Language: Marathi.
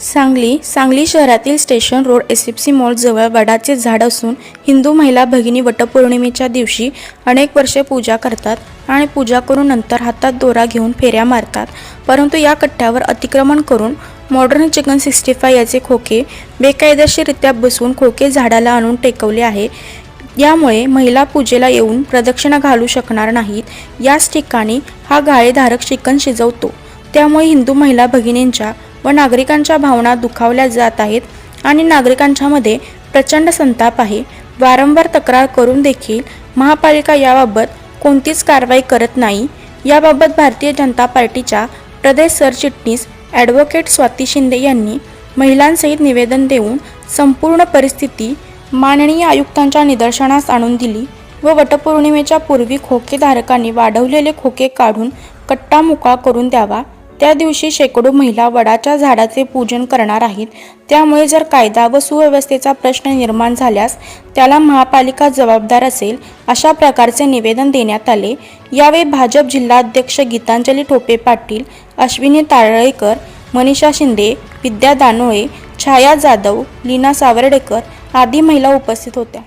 सांगली सांगली शहरातील station road S F C मॉलजवळ वडाचे झाड असून हिंदू महिला भगिनी वटपौर्णिमेच्या दिवशी अनेक वर्षे पूजा करतात आणि पूजा करून नंतर हातात दोरा घेऊन फेऱ्या मारतात. परंतु या कट्ट्यावर अतिक्रमण करून मॉडर्न चिकन सिक्स्टी फाय याचे खोके बेकायदेशीररित्या बसवून खोके झाडाला आणून टेकवले आहे. यामुळे महिला पूजेला येऊन प्रदक्षिणा घालू शकणार नाहीत. याच ठिकाणी हा गाळेधारक चिकन शिजवतो. त्यामुळे हिंदू महिला भगिनींच्या व नागरिकांच्या भावना दुखावल्या जात आहेत आणि नागरिकांच्यामध्ये प्रचंड संताप आहे. वारंवार तक्रार करून देखील महापालिका याबाबत कोणतीच कारवाई करत नाही. याबाबत भारतीय जनता पार्टीच्या प्रदेश सरचिटणीस ॲडव्होकेट स्वाती शिंदे यांनी महिलांसहित निवेदन देऊन संपूर्ण परिस्थिती माननीय आयुक्तांच्या निदर्शनास आणून दिली व वटपौर्णिमेच्या पूर्वी खोकेधारकांनी वाढवलेले खोके काढून कट्टा मुका करून द्यावा. त्या दिवशी शेकडो महिला वडाच्या झाडाचे पूजन करणार आहेत. त्यामुळे जर कायदा व सुव्यवस्थेचा प्रश्न निर्माण झाल्यास त्याला महापालिका जबाबदार असेल अशा प्रकारचे निवेदन देण्यात आले. यावेळी भाजप जिल्हाध्यक्ष गीतांजली ठोपे पाटील अश्विनी तारळेकर मनीषा शिंदे विद्या दानोळे छाया जाधव लीना सावर्डेकर आदी महिला उपस्थित होत्या.